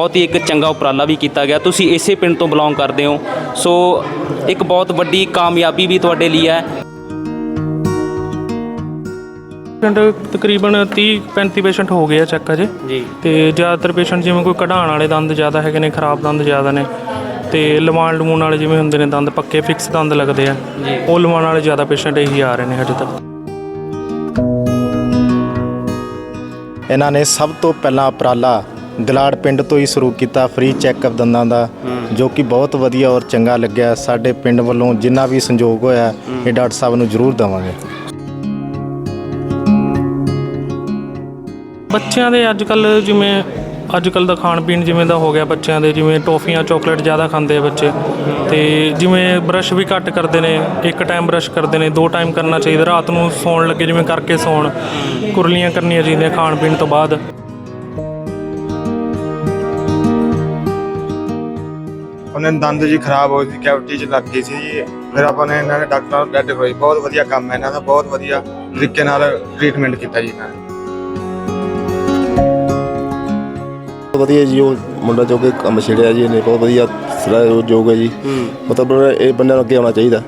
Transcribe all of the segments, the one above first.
ਬਹੁਤ ਹੀ ਇੱਕ ਚੰਗਾ ਉਪਰਾਲਾ ਵੀ ਕੀਤਾ ਗਿਆ। ਤੁਸੀਂ ਇਸੇ ਪਿੰਡ ਤੋਂ ਬਿਲੋਂਗ ਕਰਦੇ ਹੋ। ਸੋ ਇੱਕ ਬਹੁਤ ਵੱਡੀ ਕਾਮਯਾਬੀ ਵੀ ਤੁਹਾਡੇ ਲਈ ਹੈ। ਪੇਸ਼ੈਂਟ ਤਕਰੀਬਨ 30 35 ਪੇਸ਼ੈਂਟ ਹੋ ਗਏ ਆ ਚੈੱਕ ਅਜੇ। ਜੀ। ਤੇ ਜ਼ਿਆਦਾਤਰ ਪੇਸ਼ੈਂਟ ਜਿਵੇਂ ਕੋਈ ਕਢਾਉਣ ਵਾਲੇ ਦੰਦ ਜ਼ਿਆਦਾ ਹੈਗੇ ਨੇ ਖਰਾਬ ਦੰਦ ਜ਼ਿਆਦਾ ਨੇ ਤੇ ਲਵਾਣ ਲਮੂਣ ਵਾਲੇ ਜਿਵੇਂ ਹੁੰਦੇ ਨੇ ਦੰਦ ਪੱਕੇ ਫਿਕਸ ਦੰਦ ਲੱਗਦੇ ਆ। ਉਹ ਲਵਾਣ ਵਾਲੇ ਜ਼ਿਆਦਾ ਪੇਸ਼ੈਂਟ ਇਹੀ ਆ ਰਹੇ ਨੇ ਹਜੇ ਤੱਕ। ਇਹਨਾਂ ਨੇ ਸਭ ਤੋਂ ਪਹਿਲਾਂ ਉਪਰਾਲਾ ਗਲਾੜ ਪਿੰਡ ਤੋਂ ਹੀ ਸ਼ੁਰੂ ਕੀਤਾ ਫ੍ਰੀ ਚੈੱਕਅਪ ਦੰਦਾਂ ਦਾ ਜੋ ਕਿ ਬਹੁਤ ਵਧੀਆ ਔਰ ਚੰਗਾ ਲੱਗਿਆ। ਸਾਡੇ ਪਿੰਡ ਵੱਲੋਂ ਜਿੰਨਾ ਵੀ ਸੰਯੋਗ ਹੋਇਆ ਇਹ ਡਾਕਟਰ ਸਾਹਿਬ ਨੂੰ ਜ਼ਰੂਰ ਦੇਵਾਂਗੇ। ਬੱਚਿਆਂ ਦੇ ਅੱਜ ਕੱਲ ਜਿਵੇਂ ਅੱਜ ਕੱਲ ਦਾ ਖਾਣ ਪੀਣ ਜਿਵੇਂ ਦਾ ਹੋ ਗਿਆ ਬੱਚਿਆਂ ਦੇ ਜਿਵੇਂ ਟੌਫੀਆਂ ਚਾਕਲੇਟ ਜ਼ਿਆਦਾ ਖਾਂਦੇ ਆ ਬੱਚੇ। ਤੇ ਜਿਵੇਂ ਬਰਸ਼ ਵੀ ਘੱਟ ਕਰਦੇ ਨੇ ਇੱਕ ਟਾਈਮ ਬਰਸ਼ ਕਰਦੇ ਨੇ ਦੋ ਟਾਈਮ ਕਰਨਾ ਚਾਹੀਦਾ। ਰਾਤ ਨੂੰ ਸੌਣ ਲੱਗੇ ਜਿਵੇਂ ਕਰਕੇ ਸੌਣ। ਕੁਰਲੀਆਂ ਕਰਨੀਆਂ ਚਾਹੀਦੀਆਂ ਖਾਣ ਪੀਣ ਤੋਂ ਬਾਅਦ। ਉਹਨਾਂ ਦੇ ਦੰਦ ਜੀ ਖਰਾਬ ਹੋ ਗਈ ਕੈਵਿਟੀ ਚ ਲੱਗ ਗਈ ਸੀ। ਜੀ ਫਿਰ ਆਪਾਂ ਨੇ ਇਹਨਾਂ ਨੇ ਡਾਕਟਰਾਂ ਨੂੰ ਡੈਡ ਹੋਈ ਬਹੁਤ ਵਧੀਆ ਕੰਮ ਹੈ ਇਹਨਾਂ ਦਾ ਬਹੁਤ ਵਧੀਆ ਤਰੀਕੇ ਨਾਲ ਟ੍ਰੀਟਮੈਂਟ ਕੀਤਾ ਜੀ ਇਹਨਾਂ ਨੇ। ਬਹੁਤ ਵਧੀਆ ਜੀ ਉਹ ਮੁੰਡਾ ਜੋ ਕਿ ਕੰਮ ਛੇੜਿਆ ਜੀ ਇਹਨੇ ਬਹੁਤ ਵਧੀਆ ਸਲਾਹ ਯੋਗ ਹੈ ਜੀ। ਮਤਲਬ ਇਹ ਬੰਦਿਆਂ ਨੂੰ ਅੱਗੇ ਆਉਣਾ ਚਾਹੀਦਾ।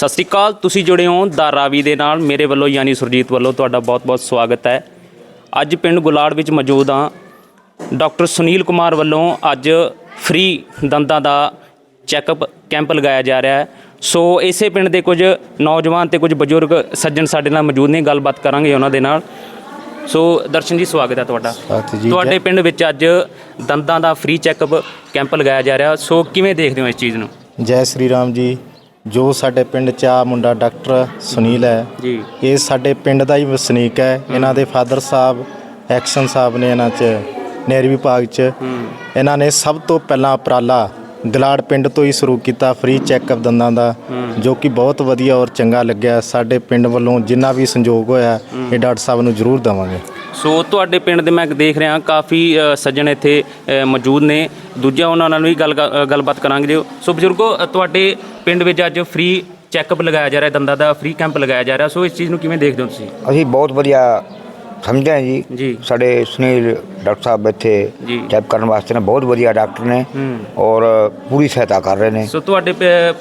ਸਤਿ ਸ੍ਰੀ ਅਕਾਲ ਤੁਸੀਂ ਜੁੜੇ ਹੋ ਦਾ ਰਾਵੀ ਦੇ ਨਾਲ। ਮੇਰੇ ਵੱਲੋਂ ਯਾਨੀ ਸੁਰਜੀਤ ਵੱਲੋਂ ਤੁਹਾਡਾ ਬਹੁਤ-ਬਹੁਤ ਸਵਾਗਤ ਹੈ। ਅੱਜ ਪਿੰਡ ਗੁਲਾੜ ਵਿੱਚ ਮੌਜੂਦ ਹਾਂ। ਡਾਕਟਰ ਸੁਨੀਲ ਕੁਮਾਰ ਵੱਲੋਂ ਅੱਜ ਫ੍ਰੀ ਦੰਦਾਂ ਦਾ ਚੈੱਕਅਪ ਕੈਂਪ ਲਗਾਇਆ ਜਾ ਰਿਹਾ ਹੈ। ਸੋ ਇਸੇ ਪਿੰਡ ਦੇ ਕੁਝ ਨੌਜਵਾਨ ਤੇ ਕੁਝ ਬਜ਼ੁਰਗ ਸੱਜਣ ਸਾਡੇ ਨਾਲ ਮੌਜੂਦ ਨੇ ਗੱਲਬਾਤ ਕਰਾਂਗੇ ਉਹਨਾਂ ਦੇ ਨਾਲ। ਸੋ ਦਰਸ਼ਨ ਜੀ ਸਵਾਗਤ ਹੈ ਤੁਹਾਡਾ। ਤੁਹਾਡੇ ਪਿੰਡ ਵਿੱਚ ਅੱਜ ਦੰਦਾਂ ਦਾ ਫ੍ਰੀ ਚੈੱਕਅਪ ਕੈਂਪ ਲਗਾਇਆ ਜਾ ਰਿਹਾ। ਸੋ ਕਿਵੇਂ ਦੇਖਦੇ ਹੋ ਇਸ ਚੀਜ਼ ਨੂੰ? ਜੈ ਸ੍ਰੀ ਰਾਮ ਜੀ। ਜੋ ਸਾਡੇ ਪਿੰਡ ਚ ਆ ਮੁੰਡਾ ਡਾਕਟਰ ਸੁਨੀਲ ਹੈ ਜੀ। ਇਹ ਸਾਡੇ ਪਿੰਡ ਦਾ ਹੀ ਵਸਨੀਕ ਹੈ। ਇਹਨਾਂ ਦੇ ਫਾਦਰ ਸਾਹਿਬ ਐਕਸ਼ਨ ਸਾਹਿਬ ਨੇ ਇਹਨਾਂ ਚ ਨਹਿਰੀ ਵਿਭਾਗ ਚ। ਇਹਨਾਂ ਨੇ ਸਭ ਤੋਂ ਪਹਿਲਾਂ ਉਪਰਾਲਾ ਗਲਾੜ ਪਿੰਡ ਤੋਂ ਹੀ ਸ਼ੁਰੂ ਕੀਤਾ ਫ੍ਰੀ ਚੈੱਕਅਪ ਦੰਦਾਂ ਦਾ ਜੋ ਕਿ ਬਹੁਤ ਵਧੀਆ ਔਰ ਚੰਗਾ ਲੱਗਿਆ। ਸਾਡੇ ਪਿੰਡ ਵੱਲੋਂ ਜਿੰਨਾ ਵੀ ਸੰਯੋਗ ਹੋਇਆ ਇਹ ਡਾਕਟਰ ਸਾਹਿਬ ਨੂੰ ਜ਼ਰੂਰ ਦੇਵਾਂਗੇ। ਸੋ ਤੁਹਾਡੇ ਪਿੰਡ ਦੇ ਮੈਂ ਦੇਖ ਰਿਹਾ ਕਾਫੀ ਅ, ਸੱਜਣ ਇੱਥੇ ਅ, ਮੌਜੂਦ ਨੇ। ਦੂਜਾ ਉਹਨਾਂ ਨਾਲ ਵੀ ਗੱਲ ਅ, ਗੱਲਬਾਤ ਕਰਾਂਗੇ ਜੀ। ਸੋ ਬਜ਼ੁਰਗੋ ਅ, ਤੁਹਾਡੇ ਪਿੰਡ ਵਿੱਚ ਅੱਜ ਫ੍ਰੀ ਚੈੱਕਅਪ ਲਗਾਇਆ ਜਾ ਰਿਹਾ ਦੰਦਾਂ ਦਾ ਫ੍ਰੀ ਕੈਂਪ ਲਗਾਇਆ ਜਾ ਰਿਹਾ। ਸੋ ਇਸ ਚੀਜ਼ ਨੂੰ ਕਿਵੇਂ ਦੇਖਦੇ ਹੋ ਤੁਸੀਂ? ਅਸੀਂ ਬਹੁਤ ਵਧੀਆ ਸਮਝਦੇ ਹਾਂ ਜੀ ਜੀ। ਸਾਡੇ ਸੁਨੀਲ ਡਾਕਟਰ ਸਾਹਿਬ ਇੱਥੇ। ਚੈੱਕ ਕਰਨ ਵਾਸਤੇ ਨੇ ਬਹੁਤ ਵਧੀਆ ਡਾਕਟਰ ਨੇ। ਔਰ ਪੂਰੀ ਸਹਾਇਤਾ ਕਰ ਰਹੇ ਨੇ ਸੋ ਤੁਹਾਡੇ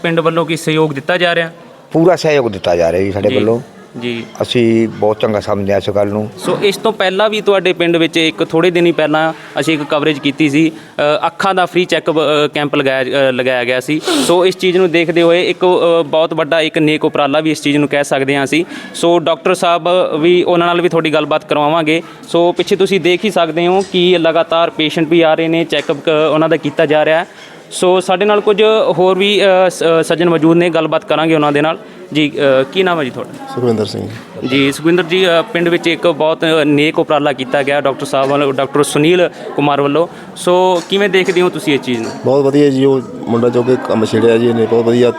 ਪਿੰਡ ਵੱਲੋਂ ਕੀ ਸਹਿਯੋਗ ਦਿੱਤਾ ਜਾ ਰਿਹਾ ਪੂਰਾ ਸਹਿਯੋਗ ਦਿੱਤਾ ਜਾ ਰਿਹਾ ਜੀ ਸਾਡੇ ਵੱਲੋਂ ਜੀ। ਅਸੀਂ ਬਹੁਤ ਚੰਗਾ ਸਮਝਦੇ ਹਾਂ ਇਸ ਗੱਲ ਨੂੰ। ਸੋ ਇਸ ਤੋਂ ਪਹਿਲਾਂ ਵੀ ਤੁਹਾਡੇ ਪਿੰਡ ਵਿੱਚ ਇੱਕ ਥੋੜੇ ਦਿਨ ਹੀ ਪਹਿਲਾਂ ਅਸੀਂ ਇੱਕ ਕਵਰੇਜ ਕੀਤੀ ਸੀ। ਅ, ਅੱਖਾਂ ਦਾ ਫ੍ਰੀ ਚੈੱਕ ਕੈਂਪ ਲਗਾਇਆ ਅ, ਲਗਾਇਆ ਗਿਆ ਸੀ। ਸੋ ਇਸ ਚੀਜ਼ ਨੂੰ ਦੇਖਦੇ ਹੋਏ ਇੱਕ ਅ, ਬਹੁਤ ਵੱਡਾ ਇੱਕ ਨੇਕ ਉਪਰਾਲਾ ਵੀ ਇਸ ਚੀਜ਼ ਨੂੰ ਕਹਿ ਸਕਦੇ ਹਾਂ ਅਸੀਂ। ਸੋ ਡਾਕਟਰ ਸਾਹਿਬ ਵੀ ਉਹਨਾਂ ਨਾਲ ਵੀ ਤੁਹਾਡੀ ਗੱਲਬਾਤ ਕਰਵਾਵਾਂਗੇ। ਸੋ ਪਿੱਛੇ ਤੁਸੀਂ ਦੇਖ ਹੀ ਸਕਦੇ ਹੋ ਕਿ ਲਗਾਤਾਰ ਪੇਸ਼ੈਂਟ ਵੀ ਆ ਰਹੇ ਨੇ ਚੈੱਕਅਪ ਉਹਨਾਂ ਦਾ ਕੀਤਾ ਜਾ ਰਿਹਾ। ਹੈ ਸੋ ਸਾਡੇ ਨਾਲ ਕੁਝ ਹੋਰ ਵੀ ਅ, ਸ- ਅ, ਸੱਜਣ ਮੌਜੂਦ ਨੇ ਗੱਲਬਾਤ ਕਰਾਂਗੇ ਉਹਨਾਂ ਦੇ ਨਾਲ। ਜੀ ਅ, ਕੀ ਨਾਮ ਹੈ ਜੀ ਤੁਹਾਡਾ? ਸੁਖਵਿੰਦਰ ਸਿੰਘ। ਜੀ ਸੁਖਵਿੰਦਰ ਜੀ ਅ, ਪਿੰਡ ਵਿੱਚ ਇੱਕ ਬਹੁਤ ਨੇਕ ਉਪਰਾਲਾ ਕੀਤਾ ਗਿਆ ਡਾਕਟਰ ਸਾਹਿਬ ਵੱਲੋਂ ਡਾਕਟਰ ਸੁਨੀਲ ਕੁਮਾਰ ਵੱਲੋਂ। ਸੋ ਕਿਵੇਂ ਦੇਖਦੇ ਹੋ ਤੁਸੀਂ ਇਹ ਚੀਜ਼ ਨੂੰ? ਬਹੁਤ ਵਧੀਆ ਜੀ ਉਹ ਮੁੰਡਾ ਜੋ ਕਿ ਕੰਮ ਛੇੜਿਆ ਜੀ ਇਹਨੇ ਬਹੁਤ ਵਧੀਆ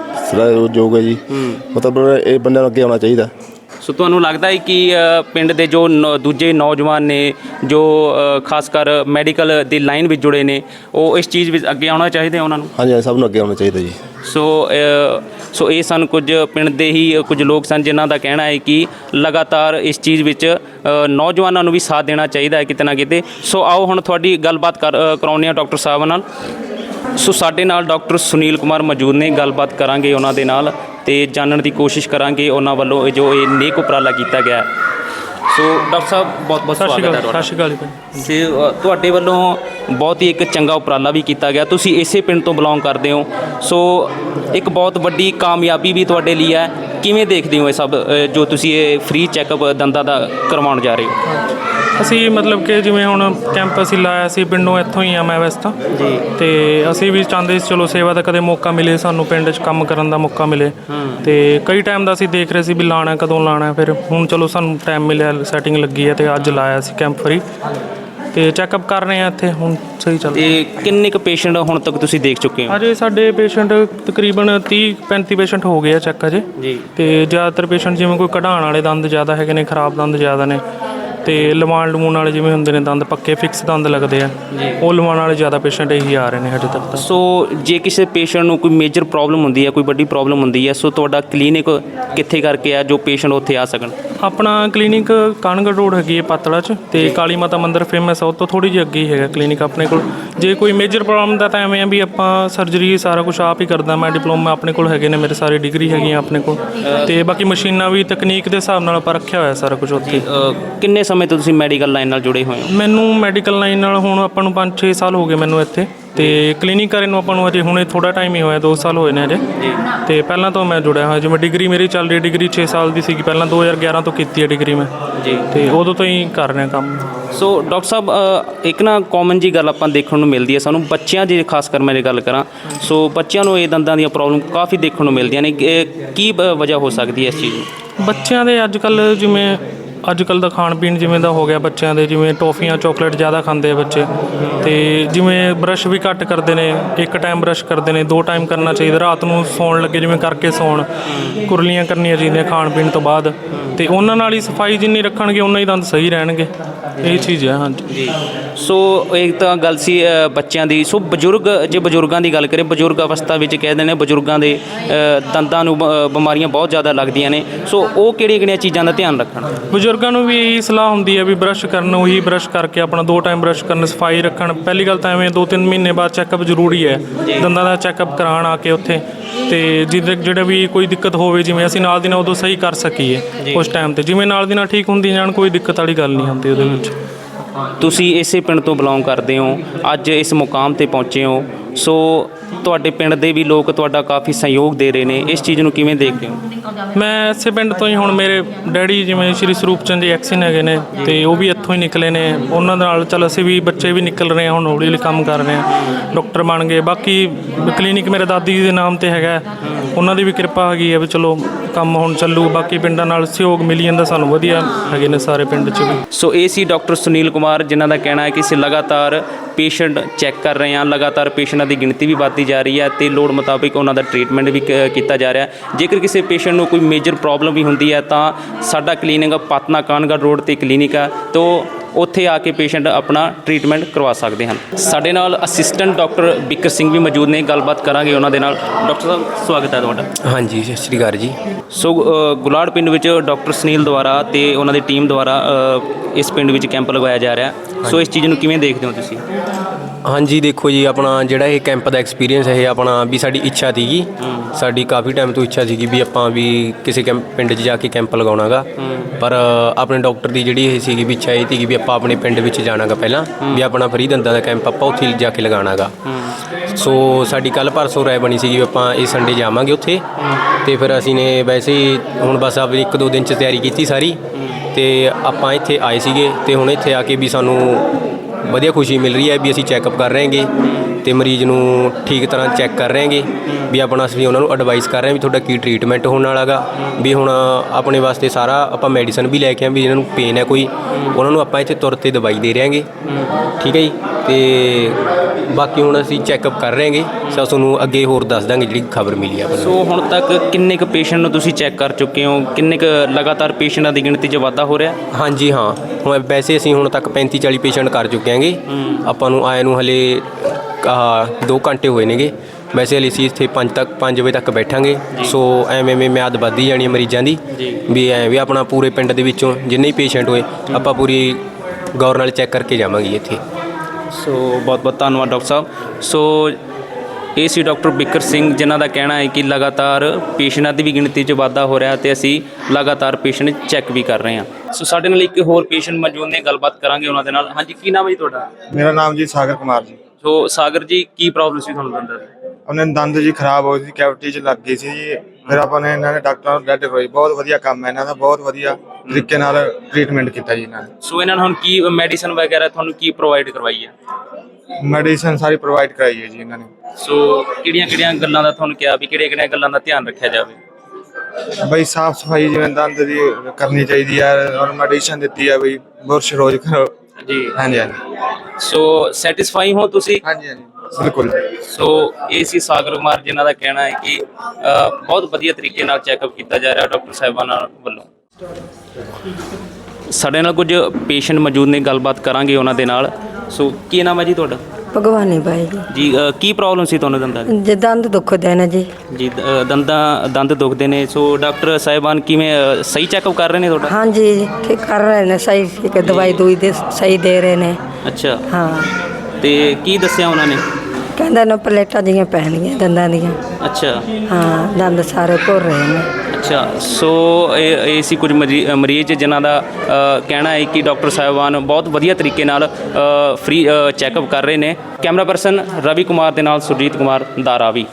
ਉਹ ਯੋਗ ਹੈ ਜੀ। ਮਤਲਬ ਇਹ ਬੰਦਿਆਂ ਨੂੰ ਅੱਗੇ ਆਉਣਾ ਚਾਹੀਦਾ। ਸੋ ਤੁਹਾਨੂੰ ਲੱਗਦਾ ਹੈ ਕਿ ਅ, ਪਿੰਡ ਦੇ ਜੋ ਨੌ- ਦੂਜੇ ਨੌਜਵਾਨ ਨੇ ਜੋ ਅ, ਖਾਸ ਕਰ ਮੈਡੀਕਲ ਦੀ ਲਾਈਨ ਵਿੱਚ ਜੁੜੇ ਨੇ ਉਹ ਇਸ ਚੀਜ਼ ਵਿੱਚ ਅੱਗੇ ਆਉਣਾ ਚਾਹੀਦਾ ਉਹਨਾਂ ਨੂੰ? ਹਾਂਜੀ ਹਾਂਜੀ, ਸਭ ਨੂੰ ਅੱਗੇ ਆਉਣਾ ਚਾਹੀਦਾ ਜੀ। ਸੋ ਅ, ਸੋ ਇਹ ਸਨ ਕੁਝ ਪਿੰਡ ਦੇ ਹੀ ਕੁਝ ਲੋਕ ਸਨ ਜਿਨ੍ਹਾਂ ਦਾ ਕਹਿਣਾ ਹੈ ਕਿ ਲਗਾਤਾਰ ਇਸ ਚੀਜ਼ ਵਿੱਚ ਅ, ਨੌਜਵਾਨਾਂ ਨੂੰ ਵੀ ਸਾਥ ਦੇਣਾ ਚਾਹੀਦਾ ਹੈ ਕਿਤੇ ਨਾ ਕਿਤੇ। ਸੋ ਆਓ ਹੁਣ ਤੁਹਾਡੀ ਗੱਲਬਾਤ ਕਰ ਅ, ਕਰਾਉਂਦੇ ਹਾਂ ਡਾਕਟਰ ਸਾਹਿਬ ਨਾਲ। ਸੋ ਸਾਡੇ ਨਾਲ ਡਾਕਟਰ ਸੁਨੀਲ ਕੁਮਾਰ ਮੌਜੂਦ ਨੇ ਗੱਲਬਾਤ ਕਰਾਂਗੇ ਉਹਨਾਂ ਦੇ ਨਾਲ। ਤੇ ਜਾਣਨ ਦੀ ਕੋਸ਼ਿਸ਼ ਕਰਾਂਗੇ ਉਹਨਾਂ ਵੱਲੋਂ ਜੋ ਇਹ ਨੇਕ ਉਪਰਾਲਾ ਕੀਤਾ ਗਿਆ। ਸੋ ਡਾਕਟਰ ਸਾਹਿਬ ਬਹੁਤ ਬਹੁਤ ਸਤਿ ਸ਼੍ਰੀ ਸਵਾਗਤ ਹੈ ਅਕਾਲ ਤੁਹਾਡਾ। ਸਤਿ ਸ਼੍ਰੀ ਅਕਾਲ ਜੀ। ਤੁਹਾਡੇ ਵੱਲੋਂ ਬਹੁਤ ਹੀ ਇੱਕ ਚੰਗਾ ਉਪਰਾਲਾ ਵੀ ਕੀਤਾ ਗਿਆ। ਤੁਸੀਂ ਇਸੇ ਪਿੰਡ ਤੋਂ ਬਿਲੋਂਗ ਕਰਦੇ ਹੋ। ਸੋ ਇੱਕ ਬਹੁਤ ਵੱਡੀ ਕਾਮਯਾਬੀ ਵੀ ਤੁਹਾਡੇ ਲਈ ਹੈ। ਕਿਵੇਂ ਦੇਖਦੇ ਹੋ ਇਹ ਸਭ ਅ, ਜੋ ਤੁਸੀਂ ਇਹ ਫ੍ਰੀ ਚੈੱਕਅਪ ਦੰਦਾਂ ਦਾ ਕਰਵਾਉਣ ਜਾ ਰਹੇ ਹੋ? ਅਸੀਂ ਮਤਲਬ ਕਿ ਜਿਵੇਂ ਹੁਣ ਕੈਂਪ ਅਸੀਂ ਲਾਇਆ ਸੀ ਪਿੰਡੋਂ ਇੱਥੋਂ ਹੀ ਆ ਮੈਂ ਵੈਸੇ ਤਾਂ। ਜੀ। ਤੇ ਅਸੀਂ ਵੀ ਚਾਹੁੰਦੇ ਸੀ ਚਲੋ ਸੇਵਾ ਦਾ ਕਦੇ ਮੌਕਾ ਮਿਲੇ ਸਾਨੂੰ ਪਿੰਡ 'ਚ ਕੰਮ ਕਰਨ ਦਾ ਮੌਕਾ ਮਿਲੇ। ਤੇ ਕਈ ਟਾਈਮ ਦਾ ਅਸੀਂ ਦੇਖ ਰਹੇ ਸੀ ਵੀ ਲਾਣਾ ਕਦੋਂ ਲਾਣਾ ਫਿਰ ਹੁਣ ਚਲੋ ਸਾਨੂੰ ਟਾਈਮ ਮਿਲਿਆ ਸੈਟਿੰਗ ਲੱਗੀ ਹੈ ਤੇ ਅੱਜ ਲਾਇਆ ਸੀ ਕੈਂਪ ਫਰੀ ਤੇ ਚੈੱਕਅਪ ਕਰ ਰਹੇ ਆ ਇੱਥੇ ਹੁਣ ਸਹੀ ਚੱਲ ਰਿਹਾ। ਤੇ ਕਿੰਨੇ ਕੁ ਪੇਸ਼ੈਂਟ ਹੁਣ ਤੱਕ ਤੁਸੀਂ ਦੇਖ ਚੁੱਕੇ ਹੋ? ਅਜੇ ਸਾਡੇ ਪੇਸ਼ੈਂਟ ਤਕਰੀਬਨ 30 35 ਪੇਸ਼ੈਂਟ ਹੋ ਗਏ ਆ ਚੈੱਕ ਅਜੇ। ਜੀ। ਤੇ ਜ਼ਿਆਦਾਤਰ ਪੇਸ਼ੈਂਟ ਜਿਵੇਂ ਕੋਈ ਕਢਾਉਣ ਵਾਲੇ ਦੰਦ ਜ਼ਿਆਦਾ ਹੈਗੇ ਨੇ ਖਰਾਬ ਦੰਦ ਜ਼ਿਆਦਾ ਨੇ ਤੇ ਲਵਾਣ ਲਮੂਣ ਵਾਲੇ ਜਿਵੇਂ ਹੁੰਦੇ ਨੇ ਦੰਦ ਪੱਕੇ ਫਿਕਸ ਦੰਦ ਲੱਗਦੇ ਆ। ਉਹ ਲਵਾਣ ਵਾਲੇ ਜ਼ਿਆਦਾ ਪੇਸ਼ੈਂਟ ਇਹੀ ਆ ਰਹੇ ਨੇ ਹਜੇ ਤੱਕ ਤਾਂ। ਸੋ ਜੇ ਕਿਸੇ ਪੇਸ਼ੈਂਟ ਨੂੰ ਕੋਈ ਮੇਜਰ ਪ੍ਰੋਬਲਮ ਹੁੰਦੀ ਹੈ ਕੋਈ ਵੱਡੀ ਪ੍ਰੋਬਲਮ ਹੁੰਦੀ ਹੈ ਸੋ ਤੁਹਾਡਾ ਕਲੀਨਿਕ ਕਿੱਥੇ ਕਰਕੇ ਆ ਜੋ ਪੇਸ਼ੈਂਟ ਉੱਥੇ ਆ ਸਕਣ? ਆਪਣਾ ਕਲੀਨਿਕ ਕਾਨਗੜ ਰੋਡ ਹੈਗੀ ਹੈ ਪਾਤੜਾ 'ਚ ਤੇ ਕਾਲੀ ਮਾਤਾ ਮੰਦਿਰ ਫੇਮਸ ਆ ਉਹ ਤੋਂ ਥੋੜੀ ਜਿਹੀ ਅੱਗੇ ਹੀ ਹੈਗਾ ਕਲੀਨਿਕ ਆਪਣੇ ਕੋਲ। ਜੇ ਕੋਈ ਮੇਜਰ ਪ੍ਰੋਬਲਮ ਦਾ ਤਾਂ ਐਵੇਂ ਆ ਵੀ ਆਪਾਂ ਸਰਜਰੀ ਸਾਰਾ ਕੁਝ ਆਪ ਹੀ ਕਰਦਾ ਮੈਂ ਡਿਪਲੋਮਾ ਆਪਣੇ ਕੋਲ ਹੈਗੇ ਨੇ ਮੇਰੇ ਸਾਰੇ ਡਿਗਰੀ ਹੈਗੀਆਂ ਆਪਣੇ ਕੋਲ। ਤੇ ਬਾਕੀ ਮਸ਼ੀਨਾਂ ਵੀ ਤਕਨੀਕ ਦੇ ਹਿਸਾਬ ਨਾਲ ਆਪਾਂ ਰੱਖਿਆ ਹੋਇਆ ਸਾਰਾ ਕੁਝ ਉੱਥੇ। ਕਿੰਨੇ ਸਮੇਂ ਤੋਂ ਤੁਸੀਂ ਮੈਡੀਕਲ ਲਾਈਨ ਨਾਲ ਜੁੜੇ ਹੋਏ ਹੋ? ਮੈਨੂੰ ਮੈਡੀਕਲ ਲਾਈਨ ਨਾਲ ਹੁਣ ਆਪਾਂ ਨੂੰ 5-6 ਸਾਲ ਹੋ ਗਏ ਮੈਨੂੰ ਇੱਥੇ। ਤੇ ਕਲੀਨਿਕ ਕਰੇ ਨੂੰ ਆਪਾਂ ਨੂੰ ਅਜੇ ਹੁਣੇ ਥੋੜਾ ਟਾਈਮ ਹੀ ਹੋਇਆ 2 ਸਾਲ ਹੋਏ ਨੇ ਅਜੇ। ਤੇ ਪਹਿਲਾਂ ਤੋਂ ਮੈਂ ਜੁੜਿਆ ਹੋਇਆ ਜਿਵੇਂ ਡਿਗਰੀ ਮੇਰੀ ਚੱਲ ਰਹੀ ਡਿਗਰੀ 6 ਸਾਲ ਦੀ ਸੀਗੀ। ਪਹਿਲਾਂ 2011 ਤੋਂ ਕੀਤੀ ਹੈ ਡਿਗਰੀ ਮੈਂ। ਜੀ। ਤੇ ਉਦੋਂ ਤੋਂ ਹੀ ਕਰ ਰਿਹਾ ਕੰਮ। ਸੋ ਡਾਕਟਰ ਸਾਹਿਬ ਇੱਕ ਨਾ ਕਾਮਨ ਜੀ ਗੱਲ ਆਪਾਂ ਦੇਖਣ ਨੂੰ ਮਿਲਦੀ ਹੈ ਸਾਨੂੰ ਬੱਚਿਆਂ ਦੀ ਖਾਸ ਕਰ ਮੈਂ ਜੇ ਗੱਲ ਕਰਾਂ। ਸੋ ਬੱਚਿਆਂ ਨੂੰ ਇਹ ਦੰਦਾਂ ਦੀਆਂ ਪ੍ਰੋਬਲਮ ਕਾਫੀ ਦੇਖਣ ਨੂੰ ਮਿਲਦੀਆਂ ਨੇ। ਕੀ ਵਜ੍ਹਾ ਹੋ ਸਕਦੀ ਹੈ ਇਸ ਚੀਜ਼ ਦੀ? ਬੱਚਿਆਂ ਦੇ ਅੱਜ ਕੱਲ ਜਿਵੇਂ ਅੱਜ ਕੱਲ ਦਾ ਖਾਣ ਪੀਣ ਜਿਵੇਂ ਦਾ ਹੋ ਗਿਆ ਬੱਚਿਆਂ ਦੇ, ਜਿਵੇਂ ਟੌਫੀਆਂ, ਚਾਕਲੇਟ ਜ਼ਿਆਦਾ ਖਾਂਦੇ ਆ ਬੱਚੇ। ਤੇ ਜਿਵੇਂ ਬਰਸ਼ ਵੀ ਘੱਟ ਕਰਦੇ ਨੇ, ਇੱਕ ਟਾਈਮ ਬਰਸ਼ ਕਰਦੇ ਨੇ, ਦੋ ਟਾਈਮ ਕਰਨਾ ਚਾਹੀਦਾ। ਰਾਤ ਨੂੰ ਸੌਣ ਲੱਗੇ ਜਿਵੇਂ ਕਰਕੇ ਸੌਣ, ਕੁਰਲੀਆਂ ਕਰਨੀਆਂ ਚਾਹੀਦੀਆਂ ਖਾਣ ਪੀਣ ਤੋਂ ਬਾਅਦ। ਤੇ ਉਹਨਾਂ ਨਾਲ ਹੀ ਸਫ਼ਾਈ ਜਿੰਨੀ ਰੱਖਣਗੇ ਉਹਨਾਂ ਹੀ ਦੰਦ ਸਹੀ ਰਹਿਣਗੇ। ਇਹ ਚੀਜ਼ ਹੈ ਹਾਂਜੀ। ਜੀ। ਸੋ ਇੱਕ ਤਾਂ ਗੱਲ ਸੀ ਅ, ਬੱਚਿਆਂ ਦੀ। ਸੋ ਬਜ਼ੁਰਗ ਜੇ ਬਜ਼ੁਰਗਾਂ ਦੀ ਗੱਲ ਕਰੇ ਬਜ਼ੁਰਗ ਅਵਸਥਾ ਵਿੱਚ ਕਹਿੰਦੇ ਨੇ ਬਜ਼ੁਰਗਾਂ ਦੇ ਅ, ਦੰਦਾਂ ਨੂੰ ਬ- ਬਿਮਾਰੀਆਂ ਬਹੁਤ ਜ਼ਿਆਦਾ ਲੱਗਦੀਆਂ ਨੇ। ਸੋ ਉਹ ਕਿਹੜੀਆਂ ਕਿਹੜੀਆਂ ਚੀਜ਼ਾਂ ਦਾ ਧਿਆਨ ਰੱਖਣ? ਬਜ਼ੁਰਗਾਂ ਨੂੰ ਵੀ ਇਹੀ ਸਲਾਹ ਹੁੰਦੀ ਹੈ ਵੀ ਬਰਸ਼ ਕਰਨ ਉਹੀ ਬਰਸ਼ ਕਰਕੇ ਆਪਣਾ ਦੋ ਟਾਈਮ ਬਰਸ਼ ਕਰਨ ਸਫ਼ਾਈ ਰੱਖਣ। ਪਹਿਲੀ ਗੱਲ ਤਾਂ ਐਵੇਂ ਦੋ ਤਿੰਨ ਮਹੀਨੇ ਬਾਅਦ ਚੈੱਕਅਪ ਜ਼ਰੂਰੀ ਹੈ। ਦੰਦਾਂ ਦਾ ਚੈੱਕਅਪ ਕਰਾਉਣ ਆ ਕੇ ਉੱਥੇ। ਤੇ ਜਿਹਦੇ ਜਿਹੜੇ ਵੀ ਕੋਈ ਦਿੱਕਤ ਹੋਵੇ ਜਿਵੇਂ ਅਸੀਂ ਨਾਲ ਦੀ ਨਾਲ ਉਦੋਂ ਸਹੀ ਕਰ ਸਕੀਏ ਉਸ ਟਾਈਮ ਤੇ। ਜਿਵੇਂ ਨਾਲ ਦੀ ਨਾਲ ਠੀਕ ਹੁੰਦੀ ਜਾਣ ਕੋਈ ਦਿੱਕਤ ਵਾਲੀ ਗੱਲ ਨਹੀਂ ਹੁੰਦੀ ਉਹਦੇ ਵਿੱਚ। ਤੁਸੀਂ ਇਸੇ ਪਿੰਡ ਤੋਂ ਬਿਲੋਂਗ ਕਰਦੇ ਹੋ। ਅੱਜ ਇਸ ਮੁਕਾਮ ਤੇ ਪਹੁੰਚੇ ਹੋ। ਸੋ ਤੁਹਾਡੇ ਪਿੰਡ ਦੇ ਵੀ ਲੋਕ ਤੁਹਾਡਾ ਕਾਫੀ ਸਹਿਯੋਗ ਦੇ ਰਹੇ ਨੇ। ਇਸ ਚੀਜ਼ ਨੂੰ ਕਿਵੇਂ ਦੇਖਦੇ ਹੋ? ਮੈਂ ਇਸੇ ਪਿੰਡ ਤੋਂ ਹੀ ਹੁਣ ਮੇਰੇ ਡੈਡੀ ਜਿਵੇਂ ਸ਼੍ਰੀ ਸਰੂਪ ਚੰਦ ਜੀ ਐਕਸਿਨ ਹੈਗੇ ਨੇ ਤੇ ਉਹ ਵੀ ਇੱਥੋਂ ਹੀ ਨਿਕਲੇ ਨੇ। ਉਹਨਾਂ ਦੇ ਨਾਲ ਚਲ ਅਸੀਂ ਵੀ ਬੱਚੇ ਵੀ ਨਿਕਲ ਰਹੇ ਹਾਂ ਹੁਣ ਹੌਲੀ ਹੌਲੀ ਕੰਮ ਕਰ ਰਹੇ ਹਾਂ। ਡਾਕਟਰ ਬਣ ਗਏ। ਬਾਕੀ ਕਲੀਨਿਕ ਮੇਰੇ ਦਾਦੀ ਜੀ ਦੇ ਨਾਮ ਤੇ ਹੈਗਾ। ਉਹਨਾਂ ਦੀ ਵੀ ਕਿਰਪਾ ਹੈਗੀ ਹੈ ਵੀ ਚਲੋ ਕੰਮ ਹੁਣ ਚੱਲੂ। ਬਾਕੀ ਪਿੰਡਾਂ ਨਾਲ ਸਹਿਯੋਗ ਮਿਲੀ ਜਾਂਦਾ ਸਾਨੂੰ ਵਧੀਆ ਹੈਗੇ ਨੇ ਸਾਰੇ ਪਿੰਡ 'ਚ ਵੀ। ਸੋ ਇਹ ਸੀ ਡਾਕਟਰ ਸੁਨੀਲ ਕੁਮਾਰ ਜਿਨ੍ਹਾਂ ਦਾ ਕਹਿਣਾ ਹੈ ਕਿ ਅਸੀਂ ਲਗਾਤਾਰ ਪੇਸ਼ੈਂਟ ਚੈੱਕ ਕਰ ਰਹੇ ਹਾਂ ਲਗਾਤਾਰ ਪੇਸ਼ੈਂਟਾਂ ਦੀ ਗਿਣਤੀ ਵੀ ਵੱਧਦੀ ਜਾ ਰਹੀ ਹੈ ਤੇ ਲੋੜ ਮੁਤਾਬਿਕ ਉਹਨਾਂ ਦਾ ਟ੍ਰੀਟਮੈਂਟ ਵੀ ਕ- ਕੀਤਾ ਜਾ ਰਿਹਾ ਹੈ। ਜੇਕਰ ਕਿਸੇ ਪੇਸ਼ੈਂਟ ਨੂੰ ਕੋਈ ਮੇਜਰ ਪ੍ਰੋਬਲਮ ਵੀ ਹੁੰਦੀ ਹੈ ਤਾਂ ਸਾਡਾ ਕਲੀਨਿਕ ਪਤਨਾ ਕਾਨਗੜ ਰੋਡ ਤੇ ਕਲੀਨਿਕ ਹੈ ਤੋਂ ਉੱਥੇ ਆ ਕੇ ਪੇਸ਼ੈਂਟ ਆਪਣਾ ਟ੍ਰੀਟਮੈਂਟ ਕਰਵਾ ਸਕਦੇ ਹਨ। ਸਾਡੇ ਨਾਲ ਅਸਿਸਟੈਂਟ ਡਾਕਟਰ ਬਿਕਰ ਸਿੰਘ ਵੀ ਮੌਜੂਦ ਨੇ ਗੱਲਬਾਤ ਕਰਾਂਗੇ ਉਹਨਾਂ ਦੇ ਨਾਲ। ਡਾਕਟਰ ਸਾਹਿਬ ਸਵਾਗਤ ਹੈ ਤੁਹਾਡਾ। ਹਾਂਜੀ ਸਤਿ ਸ਼੍ਰੀ ਅਕਾਲ ਜੀ। ਸੋ ਅ, ਗੁਲਾੜ ਪਿੰਡ ਵਿੱਚ ਡਾਕਟਰ ਸੁਨੀਲ ਦੁਆਰਾ ਤੇ ਉਹਨਾਂ ਦੀ ਟੀਮ ਦੁਆਰਾ ਅ, ਇਸ ਪਿੰਡ ਵਿੱਚ ਕੈਂਪ ਲਗਾਇਆ ਜਾ ਰਿਹਾ ਸੋ ਇਸ ਚੀਜ਼ ਨੂੰ ਕਿਵੇਂ ਦੇਖਦੇ ਹੋ ਤੁਸੀਂ? ਹਾਂਜੀ, ਦੇਖੋ ਜੀ, ਆਪਣਾ ਜਿਹੜਾ ਇਹ ਕੈਂਪ ਦਾ ਐਕਸਪੀਰੀਅੰਸ ਇਹ ਆਪਣਾ ਵੀ ਸਾਡੀ ਇੱਛਾ ਸੀਗੀ। ਸਾਡੀ ਕਾਫੀ ਟਾਈਮ ਤੋਂ ਇੱਛਾ ਸੀਗੀ ਵੀ ਆਪਾਂ ਵੀ ਕਿਸੇ ਕੈਂਪ ਪਿੰਡ 'ਚ ਜਾ ਕੇ ਕੈਂਪ ਲਗਾਉਣਾਗਾ। ਪਰ ਆਪਣੇ ਡਾਕਟਰ ਦੀ ਜਿਹੜੀ ਇਹ ਸੀਗੀ ਵੀ ਇੱਛਾ ਇਹ ਸੀਗੀ ਵੀ ਆਪਾਂ ਆਪਣੇ ਪਿੰਡ ਵਿੱਚ ਜਾਣਾਗਾ ਪਹਿਲਾਂ। ਵੀ ਆਪਣਾ ਫਰੀ ਦੰਦਾਂ ਦਾ ਕੈਂਪ ਆਪਾਂ ਉੱਥੇ ਜਾ ਕੇ ਲਗਾਉਣਾਗਾ। ਸੋ ਸਾਡੀ ਕੱਲ ਪਰਸੋਂ ਰਾਏ ਬਣੀ ਸੀਗੀ ਵੀ ਆਪਾਂ ਇਹ ਸੰਡੇ ਜਾਵਾਂਗੇ ਉੱਥੇ। ਤੇ ਫਿਰ ਅਸੀਂ ਨੇ ਵੈਸੇ ਹੁਣ ਬਸ ਆਪ ਇੱਕ ਦੋ ਦਿਨ 'ਚ ਤਿਆਰੀ ਕੀਤੀ ਸਾਰੀ। ਤੇ ਆਪਾਂ ਇੱਥੇ ਆਏ ਸੀਗੇ ਤੇ ਹੁਣ ਇੱਥੇ ਆ ਕੇ ਵੀ ਸਾਨੂੰ ਵਧੀਆ ਖੁਸ਼ੀ ਮਿਲ ਰਹੀ ਹੈ ਵੀ ਅਸੀਂ ਚੈੱਕਅਪ ਕਰ ਰਹੇਗੇ ਤੇ ਮਰੀਜ਼ ਨੂੰ ਠੀਕ ਤਰ੍ਹਾਂ ਚੈੱਕ ਕਰ ਰਹੇ ਹਾਂਗੇ ਵੀ ਆਪਣਾ ਅਸੀਂ ਉਹਨਾਂ ਨੂੰ ਐਡਵਾਈਸ ਕਰ ਰਹੇ ਹਾਂ ਵੀ ਤੁਹਾਡਾ ਕੀ ਟ੍ਰੀਟਮੈਂਟ ਹੋਣ ਵਾਲਾਗਾ ਵੀ ਹੁਣ ਆਪਣੇ ਵਾਸਤੇ ਸਾਰਾ ਆਪਾਂ ਮੈਡੀਸਨ ਵੀ ਲੈ ਕੇ ਆਏ ਵੀ ਜਿਹਨਾਂ ਨੂੰ ਪੇਨ ਹੈ ਕੋਈ ਉਹਨਾਂ ਨੂੰ ਆਪਾਂ ਇੱਥੇ ਤੁਰਤ ਤੇ ਦਵਾਈ ਦੇ ਰਹੇ ਹਾਂਗੇ। ਠੀਕ ਹੈ ਜੀ? ਤੇ ਬਾਕੀ ਹੁਣ ਅਸੀਂ ਚੈੱਕਅਪ ਕਰ ਰਹੇ ਹਾਂਗੇ ਸੋ ਤੁਹਾਨੂੰ ਅੱਗੇ ਹੋਰ ਦੱਸ ਦਾਂਗੇ ਜਿਹੜੀ ਖਬਰ ਮਿਲੀ ਆ ਸੋ ਹੁਣ ਤੱਕ ਕਿੰਨੇ ਕੁ ਪੇਸ਼ੈਂਟ ਨੂੰ ਤੁਸੀਂ ਚੈੱਕ ਕਰ ਚੁੱਕੇ ਹੋ? ਕਿੰਨੇ ਕੁ ਲਗਾਤਾਰ ਪੇਸ਼ੈਂਟਾਂ ਦੀ ਗਿਣਤੀ 'ਚ ਵਾਧਾ ਹੋ ਰਿਹਾ? ਹਾਂਜੀ ਹਾਂ। ਹੁਣ ਵੈਸੇ ਅਸੀਂ ਹੁਣ ਤੱਕ 35 40 ਪੇਸ਼ੈਂਟ ਕਰ ਚੁੱਕੇ ਹਾਂਗੇ। ਆਪਾਂ ਨੂੰ ਆਏ ਨੂੰ ਹਲੇ ਆਹ 2 ਘੰਟੇ ਹੋਏ ਨੇਗੇ। ਵੈਸੇ ਹਲੇ ਅਸੀਂ ਇੱਥੇ 5 ਤੱਕ 5 ਵਜੇ ਤੱਕ ਬੈਠਾਂਗੇ। ਸੋ ਐਵੇਂ ਐਵੇਂ ਮਿਆਦ ਵੱਧਦੀ ਜਾਣੀ ਹੈ ਮਰੀਜ਼ਾਂ ਦੀ। ਵੀ ਐ ਵੀ ਆਪਣਾ ਪੂਰੇ ਪਿੰਡ ਦੇ ਵਿੱਚੋਂ ਜਿੰਨੇ ਹੀ ਪੇਸ਼ੈਂਟ ਹੋਏ ਆਪਾਂ ਪੂਰੀ ਗੌਰ ਨਾਲ ਚੈੱਕ ਕਰਕੇ ਜਾਵਾਂਗੇ ਇੱਥੇ। ਸੋ ਬਹੁਤ ਬਹੁਤ ਧੰਨਵਾਦ ਡਾਕਟਰ ਸਾਹਿਬ। ਸੋ ਇਹ ਸੀ ਡਾਕਟਰ ਬਿਕਰ ਸਿੰਘ ਜਿਨ੍ਹਾਂ ਦਾ ਕਹਿਣਾ ਹੈ ਕਿ ਲਗਾਤਾਰ ਪੇਸ਼ੈਂਟਾਂ ਦੀ ਵੀ ਗਿਣਤੀ 'ਚ ਵਾਧਾ ਹੋ ਰਿਹਾ ਤੇ ਅਸੀਂ ਲਗਾਤਾਰ ਪੇਸ਼ੈਂਟ ਚੈੱਕ ਵੀ ਕਰ ਰਹੇ ਹਾਂ। ਸੋ ਸਾਡੇ ਨਾਲ ਇੱਕ ਹੋਰ ਪੇਸ਼ੈਂਟ ਮੌਜੂਦ ਨੇ ਗੱਲਬਾਤ ਕਰਾਂਗੇ ਉਹਨਾਂ ਦੇ ਨਾਲ। ਹਾਂਜੀ ਕੀ ਨਾਮ ਹੈ ਜੀ ਤੁਹਾਡਾ? ਮੇਰਾ ਨਾਮ ਜੀ ਸਾਗਰ ਕੁਮਾਰ ਜੀ। ਸੋ ਸਾਗਰ ਜੀ ਕੀ ਪ੍ਰੋਬਲਮ ਸੀ ਤੁਹਾਨੂੰ ਦੰਦਾਂ ਦੀ? ਆਪਣੇ ਦੰਦ ਜੀ ਖਰਾਬ ਹੋ ਗਈ ਸੀ ਕੈਵਿਟੀ 'ਚ ਲੱਗ ਗਈ ਸੀ ਜੀ। ਫਿਰ ਆਪਾਂ ਨੇ ਇਹਨਾਂ ਨੇ ਡਾਕਟਰਾਂ ਨੂੰ ਡੈਡ ਕਰਵਾਈ ਬਹੁਤ ਵਧੀਆ ਕੰਮ ਹੈ ਇਹਨਾਂ ਦਾ ਬਹੁਤ ਵਧੀਆ ਤਰੀਕੇ ਨਾਲ ਟ੍ਰੀਟਮੈਂਟ ਕੀਤਾ ਜੀ ਇਹਨਾਂ ਨੇ। ਸੋ ਇਹਨਾਂ ਨੇ ਹੁਣ ਕੀ ਮੈਡੀਸਨ ਵਗੈਰਾ ਤੁਹਾਨੂੰ ਕੀ ਪ੍ਰੋਵਾਈਡ ਕਰਵਾਈ ਹੈ? ਮੈਡੀਸਨ ਸਾਰੀ ਪ੍ਰੋਵਾਈਡ ਕਰਾਈ ਹੈ ਜੀ ਇਹਨਾਂ ਨੇ। ਸੋ ਕਿਹੜੀਆਂ ਕਿਹੜੀਆਂ ਗੱਲਾਂ ਦਾ ਤੁਹਾਨੂੰ ਕਿਹਾ ਵੀ ਕਿਹੜੀਆਂ ਕਿਹੜੀਆਂ ਗੱਲਾਂ ਦਾ ਧਿਆਨ ਰੱਖਿਆ ਜਾਵੇ? ਬਈ ਸਾਫ਼ ਸਫ਼ਾਈ ਜਿਵੇਂ ਦੰਦ ਦੀ ਕਰਨੀ ਚਾਹੀਦੀ ਹੈ ਔਰ ਮੈਡੀਸਨ ਦਿੱਤੀ ਹੈ ਬਈ ਬੁਰਸ਼ ਰੋਜ਼ ਕਰੋ। ਜੀ। ਹਾਂਜੀ ਹਾਂਜੀ। ਸੋ ਸੈਟੀਸਫਾਈ ਹੋ ਤੁਸੀਂ? ਹਾਂਜੀ ਹਾਂਜੀ। ਬਿਲਕੁਲ। ਸੋ ਇਹ ਸੀ ਸਾਗਰ ਕੁਮਾਰ ਜਿਨ੍ਹਾਂ ਦਾ ਕਹਿਣਾ ਹੈ ਕਿ ਅ, ਬਹੁਤ ਵਧੀਆ ਤਰੀਕੇ ਨਾਲ ਚੈੱਕਅਪ ਕੀਤਾ ਜਾ ਰਿਹਾ ਡਾਕਟਰ ਸਾਹਿਬਾਨਾਂ ਵੱਲੋਂ। ਸਾਡੇ ਨਾਲ ਕੁਝ ਪੇਸ਼ੈਂਟ ਮੌਜੂਦ ਨੇ ਗੱਲਬਾਤ ਕਰਾਂਗੇ ਉਹਨਾਂ ਦੇ ਨਾਲ। ਸੋ ਕੀ ਨਾਮ ਹੈ ਜੀ ਤੁਹਾਡਾ? ਭਗਵਾਨੀ ਬਾਈ ਜੀ। ਜੀ ਅ, ਕੀ ਪ੍ਰੋਬਲਮ ਸੀ ਤੁਹਾਨੂੰ ਦੰਦਾਂ ਦੀ? ਜੇ ਦੰਦ ਦੁਖਦੇ ਨੇ ਜੀ। ਜੀ ਦ- ਦੰਦਾਂ ਦੰਦ ਦੁਖਦੇ ਨੇ। ਸੋ ਡਾਕਟਰ ਸਾਹਿਬਾਨ ਕਿਵੇਂ ਅ, ਸਹੀ ਚੈੱਕਅਪ ਕਰ ਰਹੇ ਨੇ ਤੁਹਾਡਾ? ਹਾਂਜੀ ਠੀਕ ਕਰ ਰਹੇ ਨੇ ਸਹੀ ਠੀਕ ਹੈ ਦਵਾਈ ਦੂਈ ਦੇ ਸਹੀ ਦੇ ਰਹੇ ਨੇ। ਅੱਛਾ। ਹਾਂ। ਤੇ ਕੀ ਦੱਸਿਆ ਉਹਨਾਂ ਨੇ? ਕਹਿੰਦੇ ਨੇ ਪਲੇਟਾਂ ਜੀਆਂ ਪੈਣਗੀਆਂ ਦੰਦਾਂ ਦੀਆਂ। ਅੱਛਾ। ਹਾਂ ਦੰਦ ਸਾਰੇ ਭੁਰ ਰਹੇ ਨੇ। ਅੱਛਾ ਸੋ ਇਹ ਇਹ ਸੀ ਕੁਝ ਮਰੀ- ਅ, ਮਰੀਜ਼ ਜਿਨ੍ਹਾਂ ਦਾ ਅ, ਕਹਿਣਾ ਹੈ ਕਿ ਡਾਕਟਰ ਸਾਹਿਬਾਨ ਬਹੁਤ ਵਧੀਆ ਤਰੀਕੇ ਨਾਲ ਫ੍ਰੀ ਚੈੱਕਅਪ ਕਰ ਰਹੇ ਨੇ। ਕੈਮਰਾ ਪਰਸਨ ਰਵੀ ਕੁਮਾਰ ਦੇ ਨਾਲ ਸੁਰਜੀਤ ਕੁਮਾਰ ਦਾਰਾਵੀ